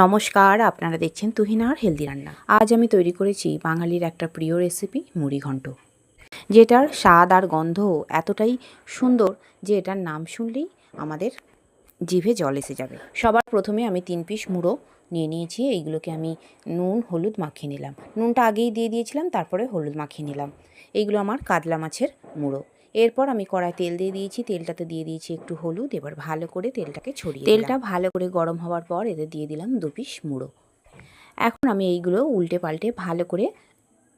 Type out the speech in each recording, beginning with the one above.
নমস্কার, আপনারা দেখছেন তুহিনার হেলদি রান্না। আজ আমি তৈরি করেছি বাঙালির একটা প্রিয় রেসিপি মুড়ি ঘন্ট। যেটার স্বাদ আর গন্ধ এতটাই সুন্দর যে এটার নাম শুনলেই আমাদের জিভে জল এসে যাবে। সবার প্রথমে আমি তিন পিস মুড়ো নিয়ে নিয়েছি, এইগুলোকে আমি নুন, হলুদ মাখিয়ে নিলাম। নুনটা আগেই দিয়ে দিয়েছিলাম, তারপরে হলুদ মাখিয়ে নিলাম। এইগুলো আমার কাতলা মাছের মুড়ো। এরপর আমি কড়াই তেল দিয়ে দিয়েছি, তেলটাতে দিয়ে দিয়েছি একটু হলুদ, এবার ভালো করে তেলটাকে ছড়িয়ে তেলটা ভালো করে গরম হওয়ার পর এতে দিয়ে দিলাম দু পিস মুড়ো। এখন আমি এইগুলো উল্টে পাল্টে ভালো করে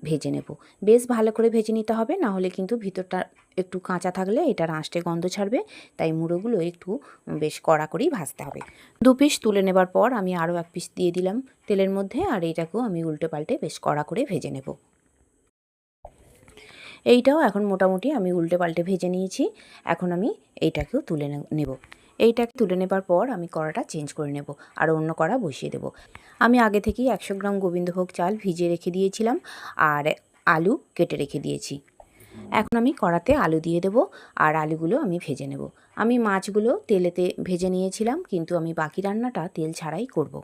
ভেজে নেব। বেশ ভালো করে ভেজে নিতে হবে, না হলে কিন্তু ভিতরটা একটু কাঁচা থাকলে এটা আঁশটে গন্ধ ছাড়বে, তাই মুড়োগুলো একটু বেশ কড়া করেই ভাজতে হবে। দু পিস তুলে নেবার পর আমি আরও এক পিস দিয়ে দিলাম তেলের মধ্যে, আর এইটাকেও আমি উল্টে পাল্টে বেশ কড়া করে ভেজে নেব। এইটাও এখন মোটামুটি আমি উল্টে পাল্টে ভেজে নিয়েছি। এখন আমি এইটাকেও তুলে নেব। এইটাকে তুলে নেবার পর আমি কড়াটা চেঞ্জ করে নেব আর অন্য কড়া বসিয়ে দেব। আমি আগে থেকেই একশো গ্রাম গোবিন্দভোগ চাল ভিজিয়ে রেখে দিয়েছিলাম আর আলু কেটে রেখে দিয়েছি। এখন আমি কড়াতে আলু দিয়ে দেব আর আলুগুলো আমি ভেজে নেব। আমি মাছগুলো তেলেতে ভেজে নিয়েছিলাম কিন্তু আমি বাকি রান্নাটা তেল ছাড়াই করব।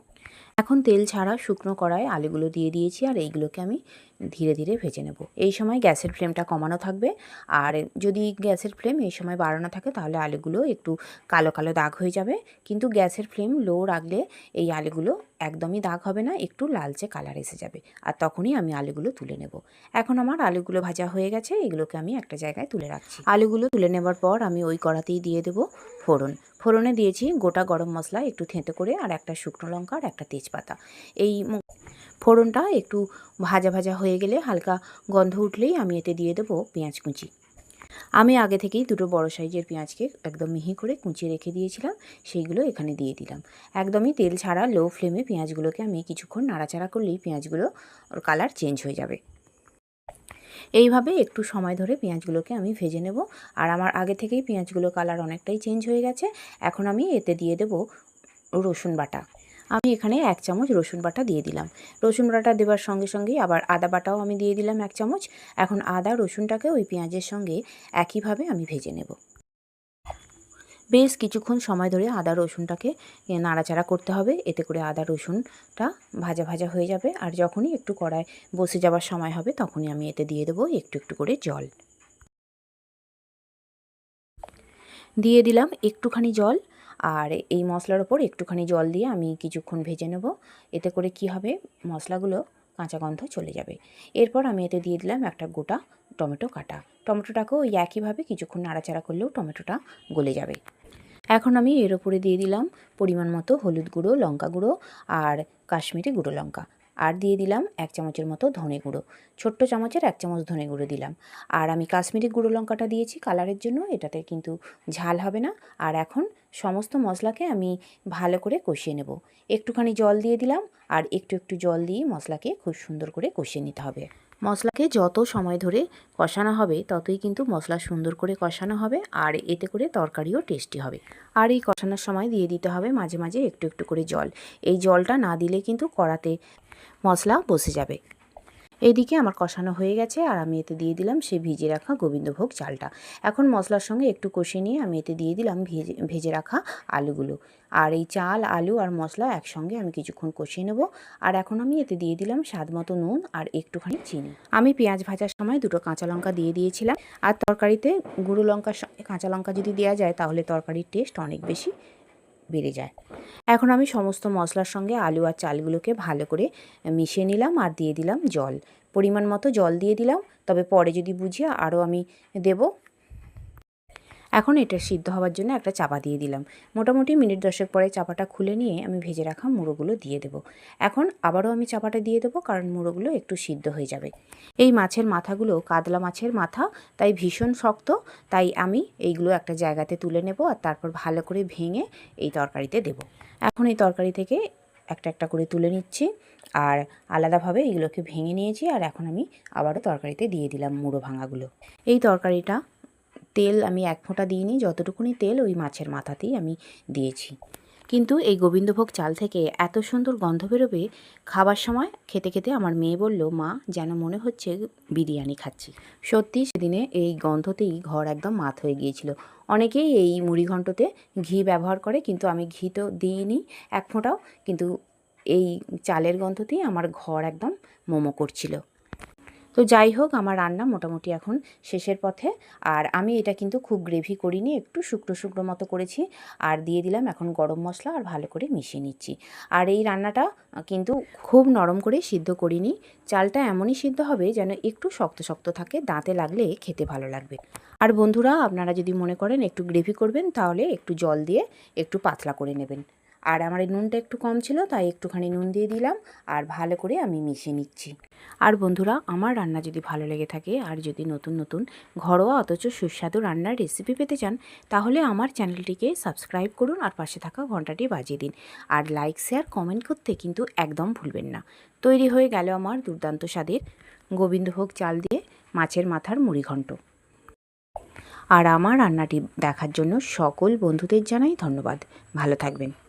এখন তেল ছাড়া শুকনো কড়ায় আলুগুলো দিয়ে দিয়েছি আর এইগুলোকে আমি ধীরে ধীরে ভেজে নেব। এই সময় গ্যাসের ফ্লেমটা কমানো থাকবে আর যদি গ্যাসের ফ্লেম এই সময় বাড়ানো থাকে তাহলে আলুগুলো একটু কালো কালো দাগ হয়ে যাবে। কিন্তু গ্যাসের ফ্লেম লো রাখলে এই আলুগুলো একদমই দাগ হবে না, একটু লালচে কালার এসে যাবে আর তখনই আমি আলুগুলো তুলে নেব। এখন আমার আলুগুলো ভাজা হয়ে গেছে, এগুলোকে আমি একটা জায়গায় তুলে রাখছি। আলুগুলো তুলে নেবার পর আমি ওই কড়াতেই দিয়ে দেবো ফোড়ন। ফোড়নে দিয়েছি গোটা গরম মশলা একটু থেঁতে করে আর একটা শুকনো লঙ্কা আর একটা তেজপাতা। এই ফোড়নটা একটু ভাজা ভাজা হয়ে গেলে হালকা গন্ধ উঠলেই আমি এতে দিয়ে দেবো পেঁয়াজ কুচি। আমি আগে থেকেই দুটো বড় সাইজের পেঁয়াজকে একদম মিহি করে কুচিয়ে রেখে দিয়েছিলাম, সেইগুলো এখানে দিয়ে দিলাম। একদমই তেল ছাড়া লো ফ্লেমে পেঁয়াজগুলোকে আমি কিছুক্ষণ নাড়াচাড়া করলেই পেঁয়াজগুলো ওর কালার চেঞ্জ হয়ে যাবে। এইভাবে একটু সময় ধরে পেঁয়াজগুলোকে আমি ভেজে নেব, আর আমার আগে থেকেই পেঁয়াজগুলো কালার অনেকটাই চেঞ্জ হয়ে গেছে, এখন আমি এতে দিয়ে দেব রসুন বাটা। আমি এখানে এক চামচ রসুন বাটা দিয়ে দিলাম। রসুন বাটা দেওয়ার সঙ্গে সঙ্গেই আবার আদা বাটাও আমি দিয়ে দিলাম এক চামচ। এখন আদা, রসুনটাকে ওই পেঁয়াজের সঙ্গে একইভাবে আমি ভেজে নেব। বেশ কিছুক্ষণ সময় ধরে আদা, রসুনটাকে নাড়াচাড়া করতে হবে। এতে করে আদা, রসুনটা ভাজা ভাজা হয়ে যাবে। আর যখনই একটু কড়ায় বসে যাওয়ার সময় হবে, তখনই আমি এতে দিয়ে দেবো একটু একটু করে জল। দিয়ে দিলাম একটুখানি জল। আর এই মশলার ওপর একটুখানি জল দিয়ে আমি কিছুক্ষণ ভেজে নেব। এতে করে কি হবে? মশলাগুলো কাঁচা গন্ধ চলে যাবে। এরপর আমি এতে দিয়ে দিলাম একটা গোটা টমেটো কাটা। টমেটোটাকেও ওই একইভাবে কিছুক্ষণ নাড়াচাড়া করলেও টমেটোটা গলে যাবে। এখন আমি এর ওপরে দিয়ে দিলাম পরিমাণ মতো হলুদ গুঁড়ো, লঙ্কা গুঁড়ো আর কাশ্মীরি গুঁড়ো লঙ্কা। আর দিয়ে দিলাম এক চামচের মতো ধনে গুঁড়ো। ছোট্ট চামচের এক চামচ ধনে গুঁড়ো দিলাম। আর আমি কাশ্মীরি গুঁড়ো লঙ্কাটা দিয়েছি কালারের জন্য, এটাতে কিন্তু ঝাল হবে না। আর এখন সমস্ত মশলাকে আমি ভালো করে কষিয়ে নেব। একটুখানি জল দিয়ে দিলাম, আর একটু একটু জল দিয়ে মশলাকে খুব সুন্দর করে কষিয়ে নিতে হবে। মশলাকে যত সময় ধরে কষানো হবে, ততই কিন্তু মশলা সুন্দর করে কষানো হবে আর এতে করে তরকারিও টেস্টি হবে। আর এই কষানোর সময় দিয়ে দিতে হবে মাঝে মাঝে একটু একটু করে জল। এই জলটা না দিলে কিন্তু কড়াতে মশলা বসে যাবে। এইদিকে আমার কষানো হয়ে গেছে আর আমি এতে দিয়ে দিলাম সে ভিজে রাখা গোবিন্দভোগ চালটা। এখন মশলার সঙ্গে একটু কষিয়ে নিয়ে আমি এতে দিয়ে দিলাম ভেজে ভেজে রাখা আলুগুলো। আর এই চাল, আলু আর মশলা একসঙ্গে আমি কিছুক্ষণ কষিয়ে নেব। আর এখন আমি এতে দিয়ে দিলাম স্বাদ মতো নুন আর একটুখানি চিনি। আমি পেঁয়াজ ভাজার সময় দুটো কাঁচা লঙ্কা দিয়ে দিয়েছিলাম। আর তরকারিতে গুঁড়ো লঙ্কার সঙ্গে কাঁচা লঙ্কা যদি দেওয়া যায় তাহলে তরকারির টেস্ট অনেক বেশি। বেড়ে যায়। এখন আমি সমস্ত মশলার সঙ্গে আলু আর চালগুলোকে ভালো করে মিশিয়ে নিলাম আর দিয়ে দিলাম জল। পরিমাণ মতো জল দিয়ে দিলাম, তবে পরে যদি বুঝি আরও আমি দেব এখন এটা সিদ্ধ হওয়ার জন্য একটা চাপা দিয়ে দিলাম। মোটামুটি মিনিট দশেক পরে চাপাটা খুলে নিয়ে আমি ভেজে রাখা মুড়োগুলো দিয়ে দেবো। এখন আবারও আমি চাপাটা দিয়ে দেবো কারণ মুড়োগুলো একটু সিদ্ধ হয়ে যাবে। এই মাছের মাথাগুলো কাতলা মাছের মাথা, তাই ভীষণ শক্ত, তাই আমি এইগুলো একটা জায়গাতে তুলে নেব আর তারপর ভালো করে ভেঙে এই তরকারিতে দেব। এখন এই তরকারি থেকে একটা একটা করে তুলে নিচ্ছি আর আলাদাভাবে এগুলোকে ভেঙে নিয়েছি আর এখন আমি আবারও তরকারিতে দিয়ে দিলাম মুড়ো ভাঙাগুলো। এই তরকারিটা তেল আমি এক ফোঁটা দিইনি, যতটুকুনি তেল ওই মাছের মাথাতেই আমি দিয়েছি। কিন্তু এই গোবিন্দভোগ চাল থেকে এত সুন্দর গন্ধ বেরোবে, খাবার সময় খেতে খেতে আমার মেয়ে বলল, মা, যেন মনে হচ্ছে বিরিয়ানি খাচ্ছি। সত্যি সেদিনে এই গন্ধতেই ঘর একদম মাত হয়ে গিয়েছিল। অনেকেই এই মুড়ি ঘণ্টতে ঘি ব্যবহার করে, কিন্তু আমি ঘি তো দিইনি এক ফোঁটাও। কিন্তু এই চালের গন্ধতেই আমার ঘর একদম মোমো করছিল। তো যাই হোক, আমার রান্না মোটামুটি এখন শেষের পথে। আর আমি এটা কিন্তু খুব গ্রেভি করিনি, একটু শুকনো শুকনো মতো করেছি। আর দিয়ে দিলাম এখন গরম মশলা আর ভালো করে মিশিয়ে নিচ্ছি। আর এই রান্নাটা কিন্তু খুব নরম করে সিদ্ধ করিনি। চালটা এমনই সিদ্ধ হবে যেন একটু শক্ত শক্ত থাকে, দাঁতে লাগলে খেতে ভালো লাগবে। আর বন্ধুরা, আপনারা যদি মনে করেন একটু গ্রেভি করবেন, তাহলে একটু জল দিয়ে একটু পাতলা করে নেবেন। আর আমার এই নুনটা একটু কম ছিল, তাই একটুখানি নুন দিয়ে দিলাম আর ভালো করে আমি মিশিয়ে নিচ্ছি। আর বন্ধুরা, আমার রান্না যদি ভালো লেগে থাকে আর যদি নতুন নতুন ঘরোয়া অথচ সুস্বাদু রান্নার রেসিপি পেতে চান, তাহলে আমার চ্যানেলটিকে সাবস্ক্রাইব করুন আর পাশে থাকা ঘন্টাটি বাজিয়ে দিন। আর লাইক শেয়ার কমেন্ট করতে কিন্তু একদম ভুলবেন না। তৈরি হয়ে গেল আমার দুর্দান্ত স্বাদের গোবিন্দভোগ চাল দিয়ে মাছের মাথার মুড়ি মুড়িঘণ্ট আর আমার রান্নাটি দেখার জন্য সকল বন্ধুদের জানাই ধন্যবাদ। ভালো থাকবেন।